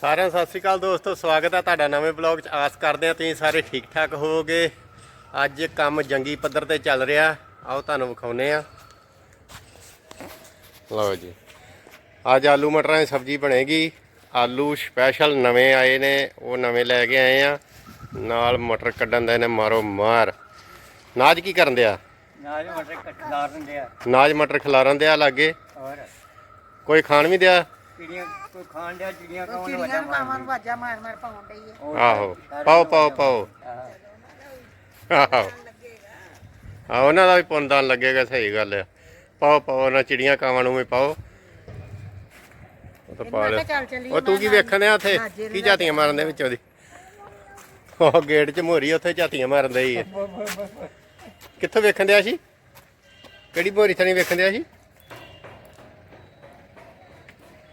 ਸਾਰਿਆਂ ਸਤਿ ਸ਼੍ਰੀ ਅਕਾਲ ਦੋਸਤੋ ਸਵਾਗਤ ਹੈ ਤੁਹਾਡਾ ਨਵੇਂ ਬਲੌਗ 'ਚ। ਆਸ ਕਰਦੇ ਹਾਂ ਤੁਸੀਂ ਸਾਰੇ ਠੀਕ ਠਾਕ ਹੋਵੋਗੇ। ਅੱਜ ਕੰਮ ਜੰਗੀ ਪੱਧਰ ਤੇ ਚੱਲ ਰਿਹਾ। ਆਓ ਤੁਹਾਨੂੰ ਵਿਖਾਉਨੇ ਆ ਲਓ ਜੀ। ਅੱਜ ਆਲੂ ਮਟਰਾਂ ਦੀ ਸਬਜ਼ੀ ਬਣੇਗੀ। ਆਲੂ ਸਪੈਸ਼ਲ ਨਵੇਂ ਆਏ ਨੇ ਉਹ ਨਵੇਂ ਲੈ ਕੇ ਆਏ ਆ ਨਾਲ ਮਟਰ ਕੱਢਣ ਦੇ ਨੇ ਮਾਰੋ ਮਾਰ। ਨਾਜ ਕੀ ਕਰਨ ਦਿਆ? ਨਾਲ ਮਟਰ ਕੱਟਦਾਰ ਹੁੰਦੇ ਆ ਨਾਜ ਮਟਰ ਖਿਲਾਰਨ ਦਿਆ ਲਾਗੇ। ਕੋਈ ਖਾਣ ਵੀ ਦਿਆ? ਚਿੜੀਆਂ ਕੋਈ ਖਾਣ ਡਿਆ ਚਿੜੀਆਂ ਕੌਣ ਚਿੜੀਆਂ ਵਜਾ ਨੂੰ ਕਾਵਾਂ ਨੂੰ ਵਾਜਾ ਮਾਰ ਮਾਰ ਪਾਉਣ ਡਈ ਹੈ ਆਹੋ ਪਾਓ ਪਾਓ ਪਾਓ। ਆਹੋ। ਆ ਉਹਨਾਂ ਦਾ ਵੀ ਪੁੰਨਦਾਨ ਲੱਗੇਗਾ ਸਹੀ ਗੱਲ ਆ। ਪਾਓ ਪਾਓ ਉਹਨਾਂ ਚਿੜੀਆਂ ਕਾਵਾਂ ਨੂੰ ਵੀ ਪਾਓ। ਉਹ ਤਾਂ ਪਾ ਲਿਆ। ਉਹ ਤੂੰ ਕੀ ਵੇਖਣ ਡਿਆ ਉੱਥੇ? ਕੀ ਝਾਤੀਆਂ ਮਾਰਨ ਦੇ ਵਿੱਚੋਂ ਦੀ? ਉਹ ਗੇਟ 'ਚ ਮੋਰੀ ਉੱਥੇ ਝਾਤੀਆਂ ਮਾਰਨ ਦਈ ਹੈ ਕਿੱਥੋਂ ਵੇਖਣ ਦਿਆ ਸੀ? ਕਿਹੜੀ ਮੋਰੀ ਥਣੀ ਵੇਖਣ ਦਿਆ ਸੀ?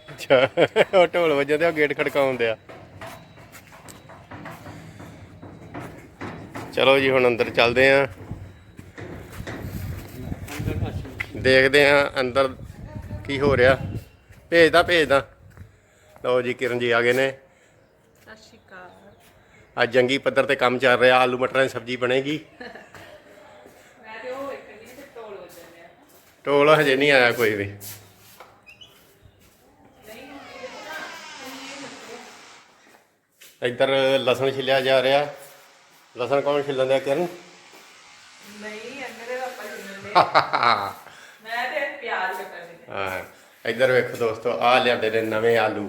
ਅੱਛਾ ਉਹ ਢੋਲ ਵੱਜਦੇ ਉਹ ਗੇਟ ਖੜਕਾਉਣ ਦਿਆ। ਚਲੋ ਜੀ ਹੁਣ ਅੰਦਰ ਚੱਲਦੇ ਆਂ। ਦੇਖਦੇ ਆਂ ਅੰਦਰ ਕੀ ਹੋ ਰਿਹਾ। ਭੇਜਦਾ ਭੇਜਦਾ। ਲਓ ਜੀ ਕਿਰਨ ਜੀ ਆ ਗਏ ਨੇ। ਸਤਿ ਸ਼੍ਰੀ ਅਕਾਲ। ਅੱਜ ਜੰਗੀ ਪੱਧਰ ਤੇ ਕੰਮ ਚੱਲ ਰਿਹਾ ਆਲੂ ਮਟਰਾਂ ਦੀ ਸਬਜ਼ੀ ਬਣੇਗੀ। ਮੈਂ ਤੇ ਉਹ ਵੇਖਣੀ ਤੇ ਟੋਲ ਹੋ ਜਾਂਦੇ ਆ ਟੋਲ ਹਜੇ ਨਹੀਂ ਆਇਆ ਕੋਈ ਵੀ। ਇੱਧਰ ਲਸਣ ਛਿਲਿਆ ਜਾ ਰਿਹਾ। ਲਸਣ ਕੌਣ ਛਿਲਣ ਦਿਆ ਕਿਰਨ? ਨਹੀਂ ਅੰਦਰ ਦਾ ਆਪਾਂ ਮੈਂ ਤੇ ਪਿਆਜ਼ ਕੱਟਣ ਦੇ ਹਾਂ ਇੱਧਰ ਵੇਖੋ ਦੋਸਤੋ ਆ ਲਿਆਂਦੇ ਨੇ ਨਵੇਂ ਆਲੂ।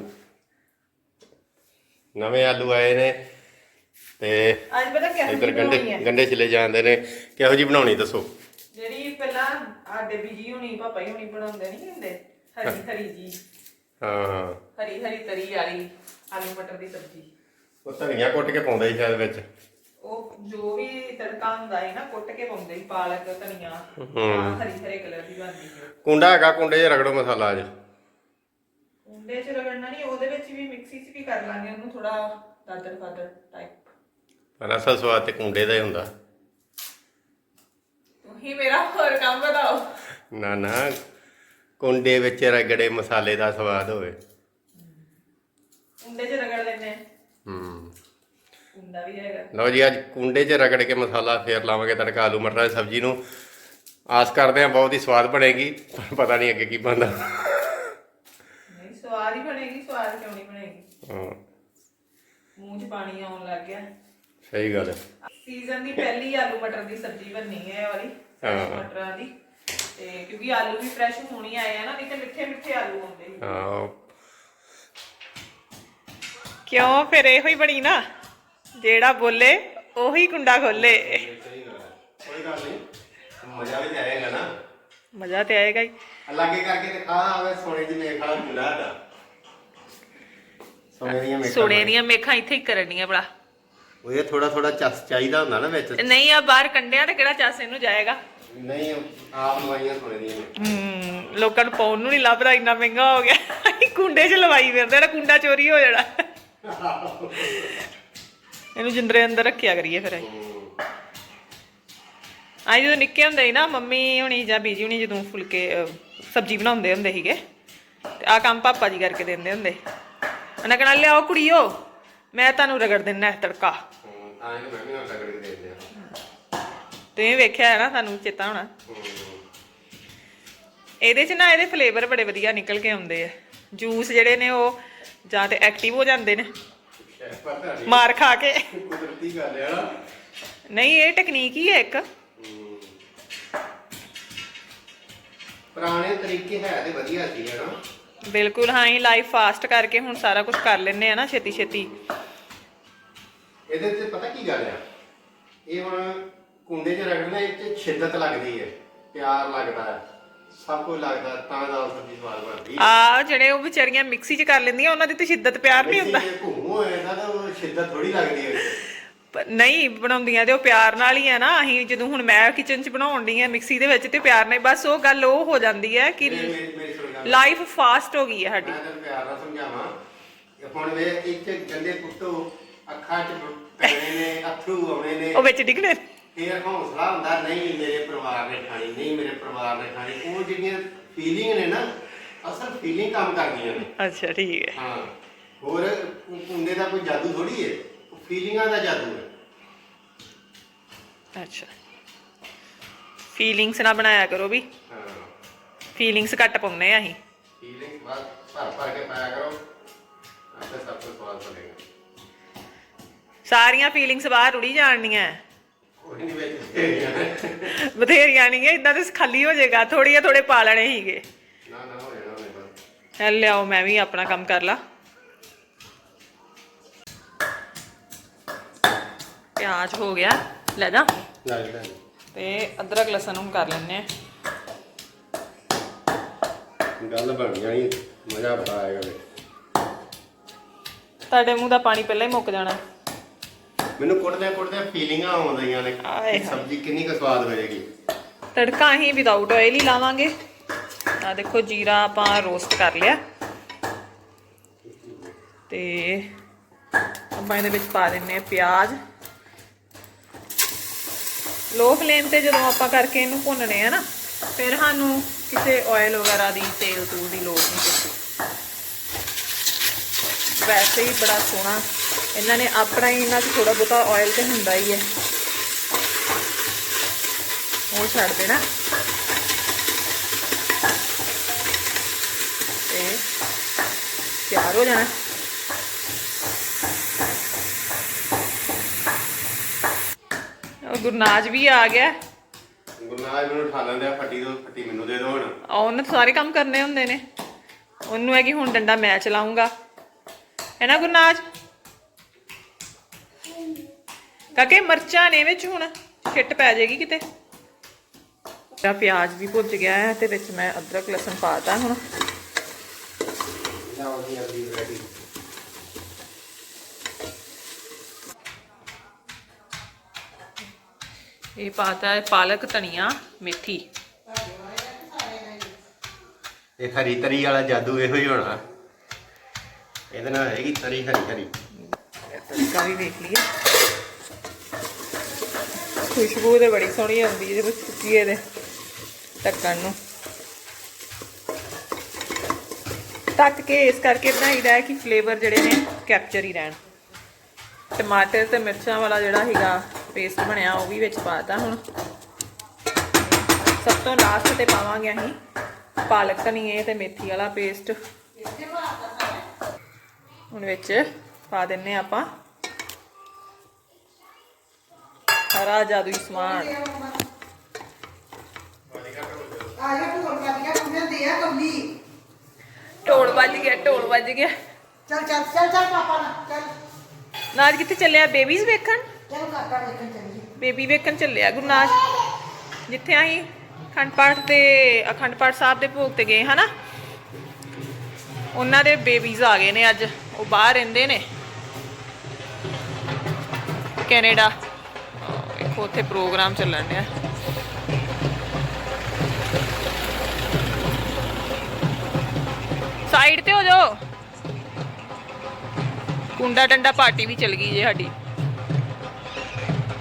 ਨਵੇਂ ਆਲੂ ਆਏ ਨੇ ਤੇ ਅੱਜ ਪਤਾ ਕਿਹੋ ਇੱਧਰ ਗੰਡੇ ਗੰਡੇ ਛਿਲੇ ਜਾਂਦੇ ਨੇ। ਕਿਹੋ ਜੀ ਬਣਾਉਣੀ ਦੱਸੋ? ਜਿਹੜੀ ਪਹਿਲਾਂ ਆਡੇ ਬੀਜੀ ਹੁਣੀ ਪਾਪਾ ਹੀ ਹੁਣੀ ਬਣਾਉਂਦੇ ਨਹੀਂ ਹੁੰਦੇ? ਹਰੀ ਹਰੀ ਜੀ। ਹਾਂ। ਹਰੀ ਹਰੀ ਤਰੀ ਵਾਲੀ ਆਲੂ ਮਟਰ ਦੀ ਸਬਜ਼ੀ। ਉਹ ਧਨੀਆ ਕੁੱਟ ਕੇ ਪਾਉਂਦੇ ਸੀ ਸ਼ਾਇਦ ਵਿੱਚ। ਉਹ ਜੋ ਵੀ ਤੜਕਾ ਹੁੰਦਾ ਹੈ ਨਾ ਕੁੱਟ ਕੇ ਪਾਉਂਦੇ ਸੀ ਪਾਲਕ ਧਨੀਆ ਹੂੰ। ਹਾਂ ਹਰੀ ਹਰੇ ਕਲਰ ਦੀ ਬਣਦੀ ਕੁੰਡਾ ਹੈਗਾ ਕੁੰਡੇ 'ਚ ਰਗੜੋ ਮਸਾਲਾ ਅੱਜ। ਉਹਦੇ ਚ ਰਗੜਨਾ ਨਹੀਂ ਉਹਦੇ ਵਿੱਚ ਵੀ ਮਿਕਸੀ ਚ ਵੀ ਕਰ ਲਾਂਗੇ ਉਹਨੂੰ ਥੋੜਾ ਦਾਦਰ ਫਾਦਰ ਟਾਈਪ ਪਰ ਅਸਲ ਸਵਾਦ ਤੇ ਕੁੰਡੇ ਦਾ ਹੀ ਹੁੰਦਾ। ਤੁਸੀਂ ਮੇਰਾ ਹੋਰ ਕੰਮ ਬਤਾਓ ਨਾ ਨਾ ਕੁੰਡੇ ਵਿੱਚ ਰਗੜੇ ਮਸਾਲੇ ਦਾ ਸਵਾਦ ਹੋਵੇ। ਕੁੰਡੇ 'ਚ ਰਗੜ ਲੈਨੇ ਆ। ਹੂੰ ਕੁੰਡਾ ਵੀ ਹੈਗਾ। ਲਓ ਜੀ ਅੱਜ ਕੁੰਡੇ 'ਚ ਰਗੜ ਕੇ ਮਸਾਲਾ ਫੇਰ ਲਾਵਾਂਗੇ ਤੜਕਾ ਆਲੂ ਮਟਰਾਂ ਦੀ ਸਬਜ਼ੀ ਨੂੰ। ਆਸ ਕਰਦੇ ਹਾਂ ਬਹੁਤ ਹੀ ਸਵਾਦ ਬਣੇਗੀ ਪਰ ਪਤਾ ਨਹੀਂ ਅੱਗੇ ਕੀ ਬਣਦਾ। ਨਹੀਂ ਸਵਾਦ ਹੀ ਬਣੇਗੀ ਸਵਾਦ ਕਿਉਂ ਨਹੀਂ ਬਣੇਗੀ? ਹਾਂ। ਮੂੰਹ 'ਚ ਪਾਣੀ ਆਉਣ ਲੱਗ ਗਿਆ। ਸਹੀ ਗੱਲ ਹੈ। ਸੀਜ਼ਨ ਦੀ ਪਹਿਲੀ ਆਲੂ ਮਟਰ ਦੀ ਸਬਜ਼ੀ ਬਣਨੀ ਹੈ ਇਹ ਵਾਲੀ ਹਾਂ। ਮਟਰਾਂ ਦੀ। ਤੇ ਕਿਉਂਕਿ ਆਲੂ ਵੀ ਫਰੈਸ਼ ਹੋਣੀ ਆਏ ਆ ਨਾ ਨਹੀਂ ਤੇ ਮਿੱਠੇ ਮਿੱਠੇ ਆਲੂ ਹੁੰਦੇ ਹਾਂ ਕਿਉਂ? ਫਿਰ ਇਹੋ ਹੀ ਬਣੀ ਨਾ। ਜਿਹੜਾ ਬੋਲੇ ਉਹੀ ਕੁੰਡਾ ਖੋਲੇ। ਕੋਈ ਗੱਲ ਨਹੀਂ। ਮਜ਼ਾ ਵੀ ਤੇ ਆਏਗਾ ਨਾ। ਮਜ਼ਾ ਤੇ ਆਏਗਾ ਹੀ। ਲਾਗੇ ਕਰਕੇ ਤੇ ਖਾ ਆਵੇ ਸੋਨੇ ਦੀ ਮੇਖ ਮੁੰਡਾ ਦਾ ਸੋਨੇ ਦੀਆਂ ਮੇਖਾਂ ਸੁਣੇ ਦੀਆਂ ਮੇਖਾਂ ਇੱਥੇ ਹੀ ਕਰਨੀਆਂ ਬੜਾ ਉਹ ਇਹ ਥੋੜਾ ਥੋੜਾ ਚਸ ਚਾਹੀਦਾ ਹੁੰਦਾ ਨਾ ਵਿੱਚ। ਨਹੀਂ ਆ ਬਾਹਰ ਕੰਡਿਆਂ ਤੇ ਕਿਹੜਾ ਚਾਸ ਇਹਨੂੰ ਜਾਏਗਾ? ਨਹੀਂ ਆਪ ਲਵਾਈਆਂ ਸੋਨੇ ਦੀਆਂ ਮੇਖਾਂ। ਹਮ ਲੋਕਾਂ ਨੂੰ ਪਾਉਣ ਨੂੰ ਨਹੀਂ ਲੱਭਦਾ ਇੰਨਾ ਮਹਿੰਗਾ ਹੋ ਗਿਆ। ਕੁੰਡੇ 'ਚ ਲਵਾਈ ਫਿਰਦੇ ਜਿਹੜਾ ਕੁੰਡਾ ਚੋਰੀ ਹੋ ਜਾਣਾ। ਇਹਨੂੰ ਜਿੰਦਰੇ ਅੰਦਰ ਰੱਖਿਆ ਕਰੀਏ ਫਿਰ। ਅਸੀਂ ਆਈ ਜਦੋਂ ਨਿੱਕੇ ਹੁੰਦੇ ਸੀ ਨਾ ਮੰਮੀ ਹੁਣੀ ਜਾਂ ਬੀਜੀ ਹੁਣੀ ਜਦੋਂ ਫੁਲਕੇ ਅਹ, ਸਬਜ਼ੀ ਬਣਾਉਂਦੇ ਹੁੰਦੇ ਸੀਗੇ ਤੇ ਆ ਕੰਮ ਪਾਪਾ ਜੀ ਕਰਕੇ ਦਿੰਦੇ ਹੁੰਦੇ ਉਹਨਾਂ ਕਹਿਣਾ ਲਿਆਓ ਕੁੜੀਓ ਮੈਂ ਤੁਹਾਨੂੰ ਰਗੜ ਦਿੰਨਾ ਹੈ ਤੜਕਾ। ਤਾਂ ਇਹ ਮੈਂ ਵੀ ਨਾਲ ਰਗੜ ਦੇ ਦਿਆਂ ਤੁਸੀਂ ਵੇਖਿਆ ਹੈ ਨਾ ਤੁਹਾਨੂੰ ਚੇਤਾ ਹੋਣਾ। ਇਹਦੇ 'ਚ ਨਾ ਇਹਦੇ ਫਲੇਵਰ ਬੜੇ ਵਧੀਆ ਨਿਕਲ ਕੇ ਆਉਂਦੇ ਆ। ਜੂਸ ਜਿਹੜੇ ਨੇ ਉਹ ਜਾਂ ਤੇ ਐਕਟਿਵ ਹੋ ਜਾਂਦੇ ਨੇ। ਮਾਰ ਖਾ ਕੇ। ਕੁਦਰਤੀ ਗੱਲ ਹੈ ਨਾ। ਨਹੀਂ ਇਹ ਟੈਕਨੀਕ ਹੀ ਹੈ ਇੱਕ। ਪੁਰਾਣੇ ਤਰੀਕੇ ਹੈ ਤੇ ਵਧੀਆ ਸੀ ਹੈ ਨਾ। ਬਿਲਕੁਲ ਹਾਂ ਹੀ ਲਾਈਫ ਫਾਸਟ ਕਰਕੇ ਹੁਣ ਸਾਰਾ ਕੁਝ ਕਰ ਲੈਨੇ ਆ ਨਾ ਛੇਤੀ ਛੇਤੀ ਇਹਦੇ ਤੇ ਪਤਾ ਕੀ ਗੱਲ ਆ? ਇਹ ਹੁਣ ਕੁੰਡੇ 'ਚ ਰਗੜਨਾ ਇਹ 'ਚ ਸ਼ਿੱਦਤ ਲੱਗਦੀ ਹੈ ਪਿਆਰ ਲੱਗਦਾ ਹੈ। ਸਭ ਕੁਝ ਲੱਗਦਾ ਤਾਂ ਦਾਲ ਸਬਜ਼ੀ ਸਵਾਦ ਬਣਦੀ ਹੈ ਆ ਜਿਹੜੇ ਉਹ ਵਿਚਾਰੀਆਂ ਮਿਕਸੀ 'ਚ ਕਰ ਲੈਂਦੀਆਂ ਉਹਨਾਂ ਦੀ ਤੇ ਸ਼ਿੱਦਤ ਪਿਆਰ ਨਹੀਂ ਹੁੰਦਾ। ਜੇ ਘੁੰਮ ਹੋਇਆ ਤਾਂ ਤਾਂ ਉਹ ਸ਼ਿੱਦਤ ਥੋੜੀ ਲੱਗਦੀ ਹੈ ਪਰ ਨਹੀਂ ਬਣਾਉਂਦੀਆਂ ਤੇ ਉਹ ਪਿਆਰ ਨਾਲ ਹੀ ਆ ਨਾ। ਅਸੀਂ ਜਦੋਂ ਹੁਣ ਮੈਂ ਕਿਚਨ 'ਚ ਬਣਾਉਣ ਡਈ ਆ ਮਿਕਸੀ ਦੇ ਵਿੱਚ ਤੇ ਪਿਆਰ ਨਾਲ ਹੀ, ਬਸ ਉਹ ਗੱਲ ਉਹ ਹੋ ਜਾਂਦੀ ਹੈ ਕਿ ਲਾਈਫ ਫਾਸਟ ਹੋ ਗਈ ਹੈ ਸਾਡੀ। ਮੈਂ ਤੈਨੂੰ ਪਿਆਰ ਨਾਲ ਸਮਝਾਵਾਂ। ਕਿ ਹੁਣ ਵੇ ਇੱਥੇ ਗੰਦੇ ਪੁੱਤੋ ਅੱਖਾਂ 'ਚ ਪੈਣੇ ਨੇ ਅਥਰੂ ਆਉਣੇ ਨੇ। ਉਹ ਵਿੱਚ ਡਿੱਗਣੇ ਫੇਰ ਹੌਸਲਾ ਹੁੰਦਾ ਨਹੀਂ ਮੇਰੇ ਪਰਿਵਾਰ ਨੇ ਖਾਣੀ ਨਹੀਂ ਮੇਰੇ ਪਰਿਵਾਰ ਨੇ ਖਾਣੀ ਉਹ ਜਿਹੜੀਆਂ ਫੀਲਿੰਗ ਨੇ ਨਾ ਅਸਲ ਫੀਲਿੰਗ ਕੰਮ ਕਰਦੀਆਂ ਨੇ। ਅੱਛਾ ਠੀਕ ਹੈ। ਹਾਂ ਹੋਰ ਕੁੰਡੇ ਦਾ ਕੋਈ ਜਾਦੂ ਥੋੜੀ ਹੈ ਫੀਲਿੰਗਾਂ ਦਾ ਜਾਦੂ ਹੈ। ਅੱਛਾ। ਫੀਲਿੰਗਸ ਨਾ ਬਣਾਇਆ ਕਰੋ ਵੀ। ਹਾਂ। ਫੀਲਿੰਗਸ ਘੱਟ ਪਾਉਂਦੇ ਆ ਅਸੀਂ। ਫੀਲਿੰਗ ਭਰ ਭਰ ਕੇ ਪਾਇਆ ਕਰੋ ਆਪੇ ਸਭ ਕੁਝ ਸਵਾਲ ਬਣੇਗਾ। ਸਾਰੀਆਂ ਫੀਲਿੰਗਸ ਬਾਹਰ ਉੜੀ ਜਾਣੀਆਂ। ਕੋਈ ਨਹੀਂ ਵਿੱਚ ਤੇਰੀਆਂ। ਬਥੇਰੀਆਂ ਨਹੀਂ ਇਦਾਂ ਤੇ ਖਾਲੀ ਹੋ ਜਾਏਗਾ ਥੋੜੀਆਂ ਥੋੜੇ ਪਾ ਲੈਣੇ ਹੀਗੇ ਨਾ ਨਾ ਹੋ ਜਾਣਾ ਉਹਨੇ ਬਸ। ਚੱਲ ਲਿਆਓ ਮੈਂ ਵੀ ਆਪਣਾ ਕੰਮ ਕਰ ਲਾ। ਪਿਆਜ਼ ਹੋ ਗਿਆ ਲੈ ਜਾ। ਲੈ ਲੈ। ਤੇ ਅਦਰਕ ਲਸਣ ਨੂੰ ਕਰ ਲੈਣੇ ਆ ਗੱਲ ਬਣ ਜਾਣੀ ਮਜ਼ਾ ਬੜਾ ਆਏਗਾ ਵੇ। ਤੁਹਾਡੇ ਮੂੰਹ ਦਾ ਪਾਣੀ ਪਹਿਲਾਂ ਹੀ ਮੁੱਕ ਜਾਣਾ। ਮੈਨੂੰ ਕੁੱਟਦੇ ਕੁੱਟਦੇ ਫੀਲਿੰਗਾਂ ਆਉਂਦੀਆਂ ਨੇ ਆਏ ਹਾਏ। ਸਬਜ਼ੀ ਕਿੰਨੀ ਕੁ ਸਵਾਦ ਹੋਏਗੀ। ਤੜਕਾ ਹੀ ਵਿਦਆਊਟ ਆਇਲ ਹੀ ਲਾਵਾਂਗੇ। ਆ ਦੇਖੋ ਜੀਰਾ ਆਪਾਂ ਰੋਸਟ ਕਰ ਲਿਆ। ਤੇ ਆਪਾਂ ਇਹਦੇ ਵਿੱਚ ਪਾ ਦਿੰਨੇ ਆ ਪਿਆਜ਼। ਲੋ ਫਲੇਮ ਤੇ ਜਦੋਂ ਆਪਾਂ ਕਰਕੇ ਇਹਨੂੰ ਭੁੰਨਣੇ ਆ ਨਾ ਫਿਰ ਸਾਨੂੰ ਕਿਸੇ ਆਇਲ ਵਗੈਰਾ ਦੀ ਤੇਲ ਤੂਲ ਦੀ ਲੋੜ ਨਹੀਂ ਪੈਂਦੀ। ਵੈਸੇ ਹੀ ਬੜਾ ਸੋਹਣਾ ਇਹਨਾਂ ਨੇ ਆਪਣਾ ਹੀ ਇਹਨਾਂ 'ਚ ਥੋੜਾ ਬਹੁਤਾ ਆਇਲ ਤੇ ਹੁੰਦਾ ਹੀ ਹੈ। ਉਹ ਛੱਡ ਦੇਣਾ। ਤੇ ਤਿਆਰ ਹੋ ਜਾਣਾ। ਉਹ ਗੁਰਨਾਜ ਵੀ ਆ ਗਿਆ। ਗੁਰਨਾਜ ਮੈਨੂੰ ਉਠਾ ਲੈਂਦੇ ਆ ਫੱਟੀ ਤੋਂ ਫੱਟੀ ਮੈਨੂੰ ਦੇ ਦਿਓ ਹੁਣ। ਉਹਨੇ ਸਾਰੇ ਕੰਮ ਕਰਨੇ ਹੁੰਦੇ ਨੇ। ਉਹਨੂੰ ਹੈ ਕਿ ਹੁਣ ਡੰਡਾ ਮੈਂ ਚਲਾਉਂਗਾ ਹੈ ਨਾ ਗੁਰਨਾਜ? ਕਾਕੇ ਮਰਚਾਂ ਨੇ ਵਿੱਚ ਹੁਣ ਛਿੱਟ ਪੈ ਜਾਏਗੀ ਕਿਤੇ। ਮੇਰਾ ਪਿਆਜ਼ ਵੀ ਭੁੱਜ ਗਿਆ ਹੈ ਤੇ ਵਿੱਚ ਮੈਂ ਅਦਰਕ ਲਸਣ ਪਾਤਾ ਹੁਣ। ਇਹ ਪਾਤਾ ਹੈ ਪਾਲਕ ਧਨੀਆ ਮੇਥੀ। ਇਹ ਹਰੀ ਤਰੀ ਵਾਲਾ ਜਾਦੂ ਇਹੋ ਹੀ ਹੋਣਾ। ਇਹਦੇ ਨਾਲ ਹੈਗੀ ਤਰੀ ਹਰੀ ਹਰੀ। ਤੜਕਾ ਵੀ ਦੇਖ ਲਈਏ। ਖੁਸ਼ਬੂ ਤੇ ਬੜੀ ਸੋਹਣੀ ਆਉਂਦੀ ਜੇ ਜਦੋਂ ਚੁੱਕੀ ਇਹਦੇ ਢੱਕਣ ਨੂੰ। ਢੱਕ ਕੇ ਇਸ ਕਰਕੇ ਬਣਾਈਦਾ ਹੈ ਕਿ ਫਲੇਵਰ ਜਿਹੜੇ ਨੇ ਕੈਪਚਰ ਹੀ ਰਹਿਣ। ਟਮਾਟਰ ਤੇ ਮਿਰਚਾਂ ਵਾਲਾ ਜਿਹੜਾ ਹੈਗਾ ਪੇਸਟ ਬਣਿਆ, ਉਹ ਵੀ ਵਿੱਚ ਪਾਤਾ ਹੁਣ। ਸਭ ਤੋਂ ਲਾਸਟ ਤੇ ਪਾਵਾਂਗੇ ਅਸੀਂ ਪਾਲਕ ਧਨੀਏ ਤੇ ਮੇਥੀ ਵਾਲਾ ਪੇਸਟ ਹੁਣ ਵਿੱਚ ਪਾ ਦਿੰਨੇ ਆਪਾਂ। ਹਰਾ ਜਾਦੂਈ ਸਮਾਨ। ਢੋਲ ਵੱਜ ਗਿਆ, ਢੋਲ ਵੱਜ ਗਿਆ। ਚੱਲ ਚੱਲ ਚੱਲ ਚੱਲ ਪਾਪਾ ਨਾਲ ਚੱਲ ਨਾਜ ਕਿੱਥੇ ਚੱਲਿਆ? ਬੇਬੀਜ਼ ਵੇਖਣ? ਚੱਲ ਕਾਕਾ ਦੇਖਣ ਚੱਲੀਏ ਬੇਬੀ ਵੇਖਣ ਚੱਲਿਆ ਗੁਰਨਾਜ ਜਿੱਥੇ ਅਸੀਂ ਅਖੰਡ ਪਾਠ ਤੇ ਅਖੰਡ ਪਾਠ ਸਾਹਿਬ ਦੇ ਭੋਗ ਤੇ ਗਏ, ਹਨਾ? ਉਹਨਾਂ ਦੇ ਬੇਬੀਜ਼ ਆ ਗਏ ਨੇ ਅੱਜ। ਉਹ ਬਾਹਰ ਰਹਿੰਦੇ ਨੇ। ਕੈਨੇਡਾ। ਵੇਖੋ ਉੱਥੇ ਪ੍ਰੋਗਰਾਮ ਚੱਲਣ ਡਿਆ। ਸਾਈਡ ਤੇ ਹੋ ਜਾਓ। ਕੁੰਡਾ ਡੰਡਾ ਪਾਰਟੀ ਵੀ ਚੱਲ ਗਈ ਜੇ ਸਾਡੀ।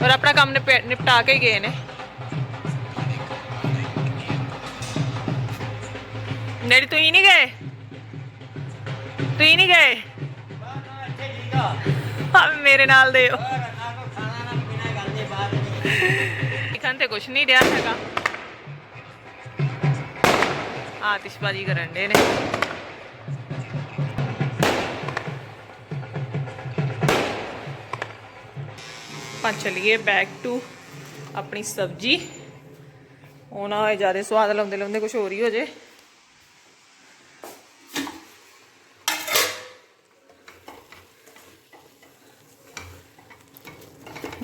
ਪਰ ਆਪਣਾ ਕੰਮ ਨਿਪੇ- ਨਿਪਟਾ ਕੇ ਗਏ ਨੇ। ਨੇੜੀ ਤੂੰ ਹੀ ਨਹੀਂ ਗਏ? ਤੂੰ ਹੀ ਨਹੀਂ ਗਏ ਮੇਰੇ ਨਾਲ ਦੇ ਖਾਣ ਤੇ ਕੁਛ ਨਹੀਂ ਰਿਹਾ ਹੈਗਾ। ਆਤਿਸ਼ਬਾਜ਼ੀ ਕਰਨ ਦੇ ਨੇ। ਆਪਾਂ ਚਲੀਏ ਬੈਕ ਟੂ ਆਪਣੀ ਸਬਜ਼ੀ। ਉਹ ਨਾ ਹੋਏ ਜ਼ਿਆਦਾ ਸਵਾਦ ਲਾਉਂਦੇ ਲਾਉਂਦੇ ਕੁਝ ਹੋਰ ਹੀ ਹੋ ਜੇ।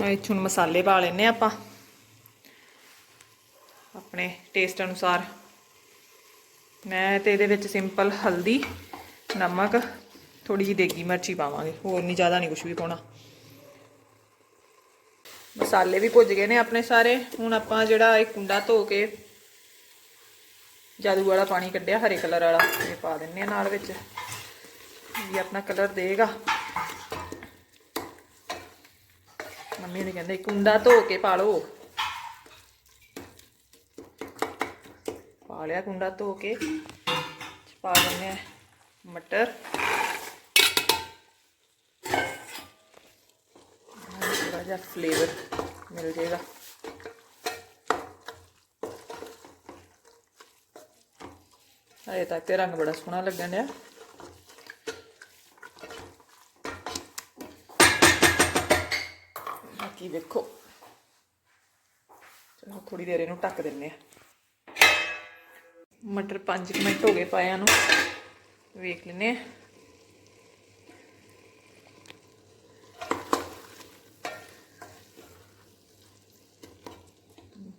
ਮੈਂ ਹੁਣ ਮਸਾਲੇ ਪਾ ਲੈਨੇ ਆਪਾਂ। ਆਪਣੇ ਟੇਸਟ ਅਨੁਸਾਰ। ਮੈਂ ਤੇ ਇਹਦੇ ਵਿੱਚ ਸਿੰਪਲ ਹਲਦੀ, ਨਮਕ ਥੋੜੀ ਜਿਹੀ ਦੇਗੀ ਮਿਰਚੀ ਪਾਵਾਂਗੇ। ਹੋਰ ਨਹੀਂ ਜ਼ਿਆਦਾ ਨਹੀਂ ਕੁਝ ਵੀ ਪਾਉਣਾ। ਮਸਾਲੇ ਵੀ ਭੁੱਜ ਗਏ ਨੇ ਆਪਣੇ ਸਾਰੇ। ਹੁਣ ਆਪਾਂ ਜਿਹੜਾ ਇਹ ਕੁੰਡਾ ਧੋ ਕੇ ਜਾਦੂ ਵਾਲਾ ਪਾਣੀ ਕੱਢਿਆ, ਹਰੇ ਕਲਰ ਵਾਲਾ, ਇਹ ਪਾ ਦਿੰਨੇ ਆ ਨਾਲ ਵਿੱਚ। ਇਹ ਆਪਣਾ ਕਲਰ ਦੇਗਾ ਮੰਮੀ ਨੇ ਕਹਿੰਦੇ ਕੁੰਡਾ ਧੋ ਕੇ ਪਾ ਲਓ। ਪਾ ਲਿਆ ਕੁੰਡਾ ਧੋ ਕੇ ਪਾ ਦਿੰਦੇ ਆ ਮਟਰ। ਥੋੜਾ ਜਿਹਾ ਫਲੇਵਰ ਮਿਲ ਜਾਏਗਾ। ਹਰੇ ਤੱਕ ਤੇ ਰੰਗ ਬੜਾ ਸੋਹਣਾ ਲੱਗਣ ਡਿਆ। ਦੇਖੋ ਚਲੋ ਥੋੜੀ ਦੇਰ ਇਹਨੂੰ ਢੱਕ ਦਿੰਨੇ ਆ ਮਟਰ 5 ਮਿੰਟ ਹੋ ਗਏ ਪਾਇਆ ਨੂੰ। ਵੇਖ ਲੈਨੇ ਆ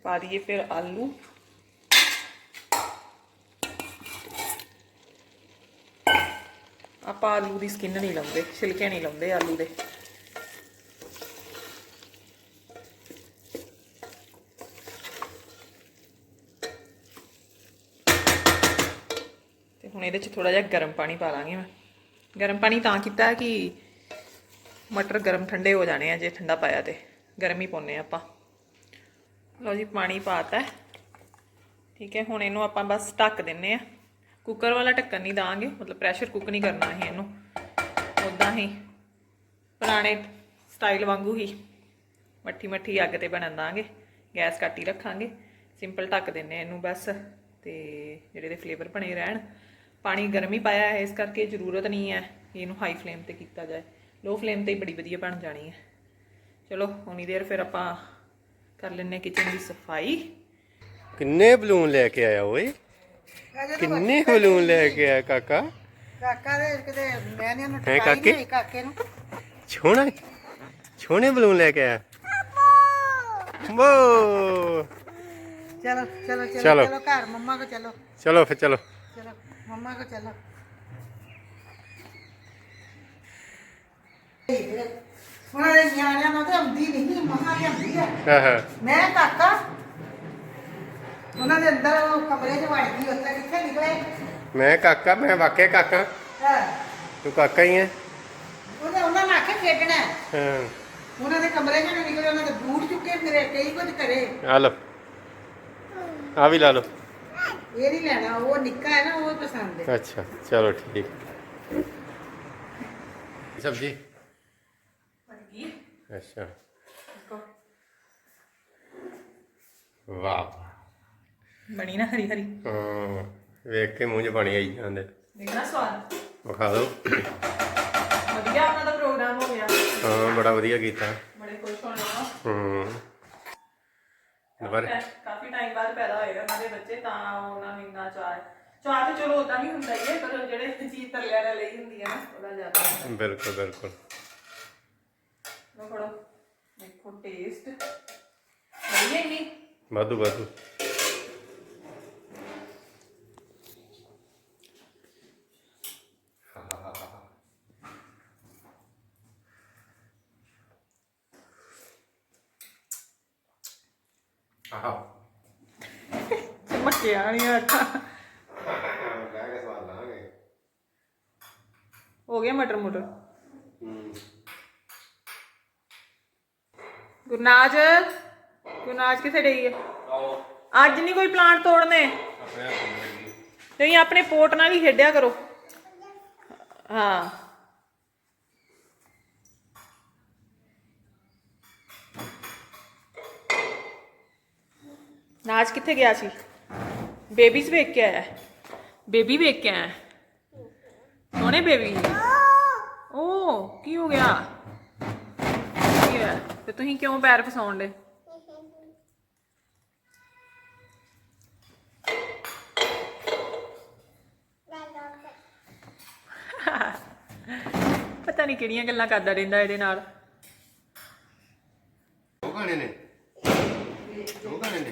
ਪਾ ਦਈਏ ਫਿਰ ਆਲੂ। ਆਪਾਂ ਆਲੂ ਦੀ ਸਕਿਨ ਨਹੀਂ ਲਾਉਂਦੇ, ਛਿਲਕੇ ਨਹੀਂ ਲਾਉਂਦੇ ਆਲੂ ਦੇ। ਇਹਦੇ ਚ ਥੋੜਾ ਜਿਹਾ ਗਰਮ ਪਾਣੀ ਪਾ ਲਾਂਗੇ ਮੈਂ। ਗਰਮ ਪਾਣੀ ਤਾਂ ਕੀਤਾ ਕਿ ਮਟਰ ਗਰਮ ਠੰਡੇ ਹੋ ਜਾਣੇ ਆ ਜੇ ਠੰਡਾ ਪਾਇਆ ਤੇ। ਗਰਮ ਹੀ ਪਾਉਨੇ ਆ ਆਪਾਂ। ਲਓ ਜੀ, ਪਾਣੀ ਪਾਤਾ। ਠੀਕ ਹੈ, ਹੁਣ ਇਹਨੂੰ ਆਪਾਂ ਬਸ ਢੱਕ ਦਿੰਨੇ ਆ ਕੁੱਕਰ ਵਾਲਾ ਢੱਕਣ ਨਹੀਂ ਦਾਂਗੇ, ਮਤਲਬ ਪ੍ਰੈਸ਼ਰ ਕੁੱਕ ਨਹੀਂ ਕਰਨਾ ਹੈ ਇਹਨੂੰ। ਉਦਾਂ ਹੀ, ਪੁਰਾਣੇ ਸਟਾਈਲ ਵਾਂਗੂ ਹੀ। ਮੱਠੀ ਮੱਠੀ ਅੱਗ ਤੇ ਬਣਨ ਦਾਂਗੇ, ਗੈਸ ਕੱਟ ਹੀ ਰੱਖਾਂਗੇ। ਸਿੰਪਲ ਢੱਕ ਦਿੰਨੇ ਆ ਇਹਨੂੰ ਬਸ ਤੇ ਜਿਹੜੇ ਦੇ ਫਲੇਵਰ ਬਣੇ ਰਹਿਣ। ਪਾਣੀ ਗਰਮ ਹੀ ਪਾਇਆ ਹੈ ਇਸ ਕਰਕੇ ਜ਼ਰੂਰਤ ਨਹੀਂ ਹੈ ਇਹਨੂੰ ਹਾਈ ਫਲੇਮ ਤੇ ਕੀਤਾ ਜਾਏ। ਲੋ ਫਲੇਮ ਤੇ ਹੀ ਬੜੀ ਵਧੀਆ ਬਣ ਜਾਣੀ ਹੈ। ਚਲੋ ਉਨੀ ਦੇਰ ਫਿਰ ਆਪਾਂ ਕਰ ਲੈਨੇ ਕਿਚਨ ਦੀ ਸਫ਼ਾਈ। ਕਿੰਨੇ ਬਲੂਨ ਲੈ ਕੇ ਆਇਆ ਓਏ? ਕਿੰਨੇ ਬਲੂਨ ਲੈ ਕੇ ਆਇਆ ਕਾਕਾ? ਕਾਕਾ ਦੇ ਕਿਤੇ ਮੈਂ ਨਹੀਂ ਉਹਨੂੰ ਹੈਂ ਟਕਾਈ ਕਾਕੇ? ਨਹੀਂ ਕਾਕੇ ਨੂੰ। ਛੋਣਾ ਛੋਣੇ ਬਲੂਨ ਲੈ ਕੇ ਆਇਆ? ਵੋ! ਚਲੋ ਚਲੋ ਚਲੋ। ਚਲੋ। ਚਲੋ ਘਰ ਮੰਮਾ ਕੋ ਚਲੋ। ਚਲੋ ਫਿਰ ਚਲੋ। ਚਲੋ। ਮੰਮਾ ਕੋ ਚਲੋ। ਉਹਨਾਂ ਦੇ ਨਿਆਣਿਆਂ ਨੂੰ ਤੇ ਆਉਂਦੀ ਨਹੀਂ ਮਹਾਂ ਤੇ ਆਉਂਦੀ ਆ। ਹਾਂ ਹਾਂ। ਮੈਂ ਕਾਕਾ। ਉਹਨਾਂ ਦੇ ਅੰਦਰ ਉਹ ਕਮਰੇ 'ਚ ਵੜ ਗਈ ਉੱਥੇ ਕਿੱਥੇ ਨਿਕਲੇ? ਮੈਂ ਕਾਕਾ ਮੈਂ ਵਾਕਿਆ ਕਾਕਾ। ਹਾਂ। ਤੂੰ ਕਾਕਾ ਹੀ ਹੈ ਉਹਨੇ ਉਹਨਾਂ ਨੇ ਆਖਿਆ ਖੇਡਣਾ ਹੈ। ਹਾਂ। ਉਹਨਾਂ ਦੇ ਕਮਰੇ 'ਚ ਨਿਕਲੇ ਉਹਨਾਂ ਦੇ ਬੂਟ ਚੁੱਕੇ ਫਿਰੇ ਕਈ ਕੁਝ ਕਰੇ। ਆ ਲਓ। ਆ ਵੀ ਲਾ ਲਓ। ਇਹ ਨਹੀਂ ਲੈਣਾ ਉਹ ਨਿੱਕਾ ਹੈ ਨਾ ਉਹ ਪਸੰਦ ਹੈ। ਅੱਛਾ ਚਲੋ ਠੀਕ। ਸਬਜੀ? ਅੱਛਾ। ਵਾਹ। ਬਣੀ ਨਾ ਹਰੀ ਹਰੀ ਹਾਂ ਵੇਖ ਕੇ ਮੂੰਹ 'ਚ ਪਾਣੀ ਆਈ ਜਾਂਦੇ। ਦੇਖਣਾ ਸਵਾਦ। ਵਿਖਾ ਦਿਓ। ਵਧੀਆ ਉਹਨਾਂ ਦਾ ਪ੍ਰੋਗਰਾਮ ਹੋ ਗਿਆ। ਹਾਂ ਬੜਾ ਵਧੀਆ ਕੀਤਾ। ਬੜੇ ਖੁਸ਼ ਹੋਣੇ। ਆ ਹੂੰ ਦੁਬਾਰਾ। ਕਾਫੀ ਟਾਈਮ ਬਾਅਦ ਪੈਦਾ ਹੋਏ ਉਹਨਾਂ ਦੇ ਬੱਚੇ ਤਾਂ ਉਹਨਾਂ ਨੂੰ ਇੰਨਾ ਚਾਹ। ਚਾਹ ਤੇ ਚਲੋ ਉਦਾਂ ਵੀ ਹੁੰਦਾ ਹੀ ਹੈ ਪਰ ਜਿਹੜੇ ਚੀਜ਼ ਤਰਲਿਆਂ ਨਾਲ ਲਈ ਹੁੰਦੀ ਹੈ ਨਾ ਉਹਦਾ ਜ਼ਿਆਦਾ। ਬਿਲਕੁਲ ਬਿਲਕੁਲ। ਲਓ ਫੜੋ। ਦੇਖੋ ਟੇਸਟ ਵਧੀਆ ਹੀ ਨਹੀਂ? ਵਾਧੂ ਵਾਧੂ ਆਹ ਚਮਕਿਆ ਨਹੀਂ ਅੱਖਾਂ ਲੈ ਕੇ ਸਵਾਦ ਲਾਂਗੇ ਹੋ ਗਿਆ ਮਟਰ ਮੁਟਰ ਹੂੰ ਗੁਰਨਾਜ ਗੁਰਨਾਜ ਕਿੱਥੇ ਗਈ ਹੈ ਅੱਜ ਨਹੀਂ ਕੋਈ ਪਲਾਂਟ ਤੋੜਨੇ? ਆਪਣੇ ਹੱਥ ਨੂੰ ਲੱਗੀ। ਤੁਸੀਂ ਆਪਣੇ ਪੋਟ ਨਾਲ ਵੀ ਖੇਡਿਆ ਕਰੋ। ਹਾਂ। ਨਾਜ ਕਿੱਥੇ ਗਿਆ ਸੀ? ਬੇਬੀਜ਼ ਵੇਖ ਕੇ ਆਇਆ। ਬੇਬੀ ਵੇਖ ਕੇ ਆਇਆ। ਸੋਹਣੇ ਬੇਬੀ। ਕੀ ਹੋ ਗਿਆ। ਕੀ ਹੋਇਆ? ਤੇ ਤੁਸੀਂ ਕਿਉਂ ਪੈਰ ਫਸਾਉਣ ਦੇ ਪਤਾ ਨਹੀਂ ਕਿਹੜੀਆਂ ਗੱਲਾਂ ਕਰਦਾ ਰਹਿੰਦਾ ਇਹਦੇ ਨਾਲ। ਉਹ ਗਾਣੇ ਨੇ। ਉਹ ਗਾਣੇ ਨੇ।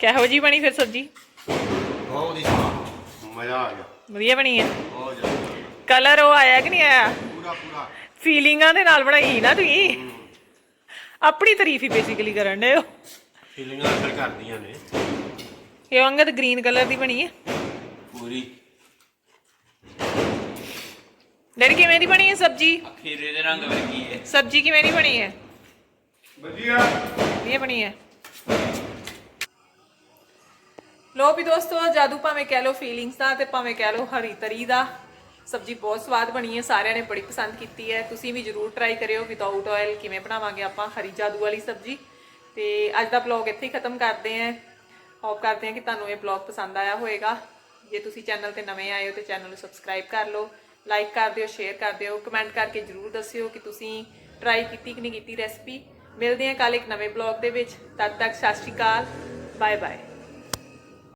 ਕਿਹੋ ਜੀ ਬਣੀ ਫਿਰ ਸਬਜੀ? ਬਹੁਤ ਹੀ ਸਵਾਦ। ਮਜ਼ਾ ਆ ਗਿਆ। ਵਧੀਆ ਬਣੀ ਹੈ ਬਹੁਤ ਜ਼ਿਆਦਾ ਕਲਰ ਉਹ ਆਇਆ ਕਿ ਨਹੀਂ ਆਇਆ? ਪੂਰਾ ਪੂਰਾ। ਫੀਲਿੰਗਾਂ ਦੇ ਨਾਲ ਬਣਾਈ ਨਾ ਤੁਸੀਂ। ਆਪਣੀ ਤਾਰੀਫ ਹੀ ਬੇਸਿਕਲੀ ਕਰਨ ਦੇ ਹੋ। ਫੀਲਿੰਗਾਂ ਅਸਰ ਕਰਦੀਆਂ ਨੇ। ਇਹ ਅੰਗਦ ਗ੍ਰੀਨ ਕਲਰ ਦੀ ਬਣੀ ਹੈ। ਪੂਰੀ। ਡੈਡੀ ਕਿਵੇਂ ਦੀ ਬਣੀ ਹੈ ਸਬਜੀ? ਖੀਰੇ ਦੇ ਰੰਗ ਵਰਗੀ ਹੈ। ਸਬਜੀ ਕਿਵੇਂ ਦੀ ਬਣੀ ਹੈ? ਵਧੀਆ। ਵਧੀਆ ਬਣੀ ਹੈ। ਲੋ ਵੀ ਦੋਸਤੋ ਜਾਦੂ ਭਾਵੇਂ ਕਹਿ ਲੋ ਫੀਲਿੰਗਸ ਦਾ ਤੇ ਭਾਵੇਂ ਕਹਿ ਲੋ ਹਰੀ ਤਰੀ ਦਾ। ਸਬਜ਼ੀ ਬਹੁਤ ਸਵਾਦ ਬਣੀ ਹੈ, ਸਾਰਿਆਂ ਨੇ ਬੜੀ ਪਸੰਦ ਕੀਤੀ ਹੈ। ਤੁਸੀਂ ਵੀ ਜਰੂਰ ਟਰਾਈ ਕਰਿਓ ਵਿਦਆਊਟ ਆਇਲ ਕਿਵੇਂ ਬਣਾਵਾਂਗੇ ਆਪਾਂ, ਹਰੀ ਜਾਦੂ ਵਾਲੀ ਸਬਜ਼ੀ। ਤੇ ਅੱਜ ਦਾ ਵਲੌਗ ਇੱਥੇ ਹੀ ਖਤਮ ਕਰਦੇ ਆਂ ਹੋਪ ਕਰਦੇ ਹਾਂ ਕਿ ਤੁਹਾਨੂੰ ਇਹ ਵਲੌਗ ਪਸੰਦ ਆਇਆ ਹੋਵੇਗਾ। ਜੇ ਤੁਸੀਂ ਚੈਨਲ ਤੇ ਨਵੇਂ ਆਏ ਹੋ ਤੇ ਚੈਨਲ ਨੂੰ ਸਬਸਕ੍ਰਾਈਬ ਕਰ ਲਓ ਲਾਈਕ ਕਰ ਦਿਓ ਸ਼ੇਅਰ ਕਰ ਦਿਓ ਕਮੈਂਟ ਕਰਕੇ ਜਰੂਰ ਦੱਸਿਓ ਕਿ ਤੁਸੀਂ ਟਰਾਈ ਕੀਤੀ ਕਿ ਨਹੀਂ ਕੀਤੀ ਰੈਸਪੀ ਮਿਲਦੇ ਹਾਂ ਕੱਲ ਇੱਕ ਨਵੇਂ ਵਲੌਗ ਦੇ ਵਿੱਚ। ਤਦ ਤੱਕ ਸਤਿ ਸ਼੍ਰੀ ਅਕਾਲ ਬਾਏ ਬਾਏ